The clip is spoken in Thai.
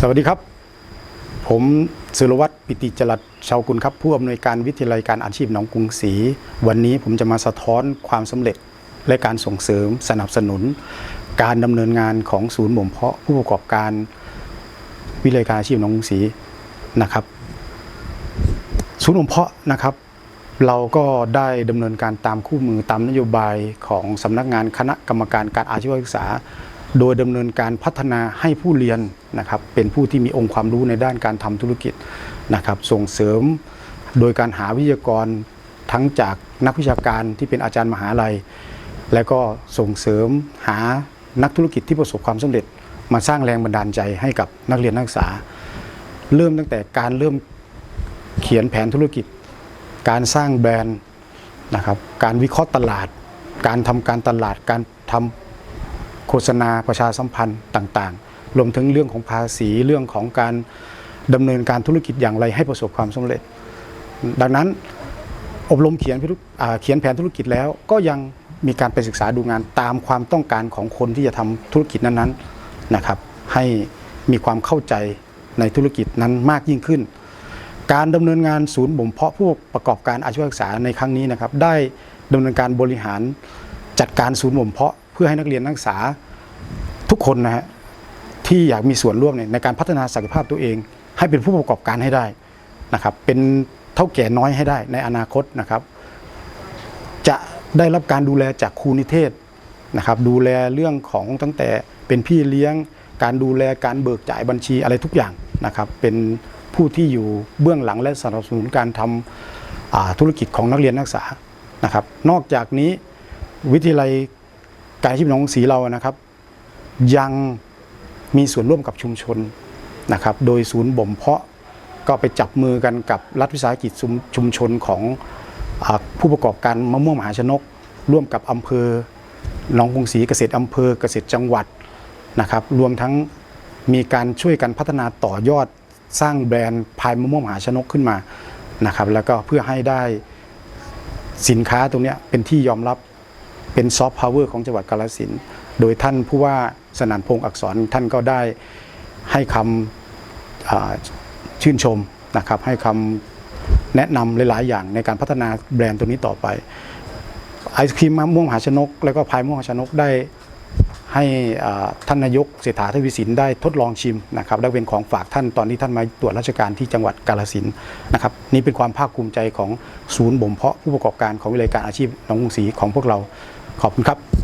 สวัสดีครับ ผมสุรวัตรปิติจรัสชาวกุลครับ ผู้อำนวยการวิทยาลัยการอาชีพหนองกรุงศรีวันนี้ผมจะมาสะท้อนความสำเร็จและการส่งเสริมสนับสนุน การดำเนินงานของศูนย์บ่มเพาะผู้ประกอบการวิทยาลัยการอาชีพหนองกรุงศรีนะครับ ศูนย์บ่มเพาะนะครับ เราก็ได้ดำเนินการตามคู่มือตามนโยบายของสำนักงานคณะกรรมการการอาชีวศึกษา โดยดำเนินการพัฒนาให้ผู้เรียนนะครับเป็นผู้ที่มีองค์ความรู้ในด้านการทำธุรกิจนะครับส่งเสริมโดยการหาวิทยากรทั้งจากนักวิชาการที่เป็นอาจารย์มหาลัย และก็ส่งเสริมหานักธุรกิจที่ประสบความสำเร็จ มาสร้างแรงบันดาลใจให้กับนักเรียนนักศึกษา เริ่มตั้งแต่การเริ่มเขียนแผนธุรกิจ การสร้างแบรนด์นะครับการวิเคราะห์ตลาด การทำการตลาดการทำ โฆษณาประชาสัมพันธ์ต่างๆ รวมถึงเรื่องของภาษีเรื่องของการดำเนินการธุรกิจอย่างไรให้ประสบความสำเร็จ ดังนั้นอบรมเขียนเขียนแผนธุรกิจแล้วก็ยังมีการไปศึกษาดูงานตามความต้องการของคนที่จะทำธุรกิจนั้นๆนะครับให้มีความเข้าใจในธุรกิจนั้นมากยิ่งขึ้น การดำเนินงานศูนย์บ่มเพาะผู้ประกอบการอาชีวศึกษาในครั้งนี้นะครับได้ดำเนินการบริหารจัดการศูนย์บ่มเพาะเพื่อให้นักเรียนนักศึกษา คนนะฮะที่อยากมีส่วนร่วมเนี่ยในการพัฒนาศักยภาพตัวเอง ให้เป็นผู้ประกอบการให้ได้นะครับ เป็นเท่าแก่น้อยให้ได้ในอนาคตนะครับ จะได้รับการดูแลจากครูนิเทศนะครับ ดูแลเรื่องของตั้งแต่เป็นพี่เลี้ยง การดูแลการเบิกจ่ายบัญชีอะไรทุกอย่างนะครับ เป็นผู้ที่อยู่เบื้องหลังและสนับสนุนการทำธุรกิจของนักเรียนนักศึกษานะครับ นอกจากนี้วิทยาลัยการชีพหนองศรีเรานะครับ ยังมีส่วนร่วมกับชุมชนนะครับ โดยศูนย์บ่มเพาะก็ไปจับมือกันกับรัฐวิสาหกิจชุมชนของผู้ประกอบการมะม่วงมหาชนก ร่วมกับอำเภอหนองกรุงศรีเกษตรอำเภอเกษตรจังหวัดนะครับ รวมทั้งมีการช่วยกันพัฒนาต่อยอดสร้างแบรนด์พายมะม่วงมหาชนกขึ้นมานะครับ แล้วก็เพื่อให้ได้สินค้าตรงนี้เป็นที่ยอมรับ เป็นซอฟต์พาวเวอร์ของจังหวัดกาฬสินโดยท่านผู้ว่าสนานพงศ์อักษรท่านก็ได้ให้คำชื่นชมนะครับ ให้คำแนะนำหลาย ๆ อย่างในการพัฒนาแบรนด์ตัวนี้ต่อไปไอศครีมมะม่วงหาชนก แล้วก็พายม่วงหาชนกได้ให้ท่านนายกเศรษฐาทวีสินได้ทดลองชิมนะครับและเป็นของฝากท่านตอนที่ท่านมาตรวจราชการที่จังหวัดกาฬสินนะครับนี่เป็นความภาคภูมิใจของศูนย์บ่มเพาะผู้ประกอบการของวิทยาลัยการอาชีพหนองกรุงศรีของพวกเรา ขอบคุณครับ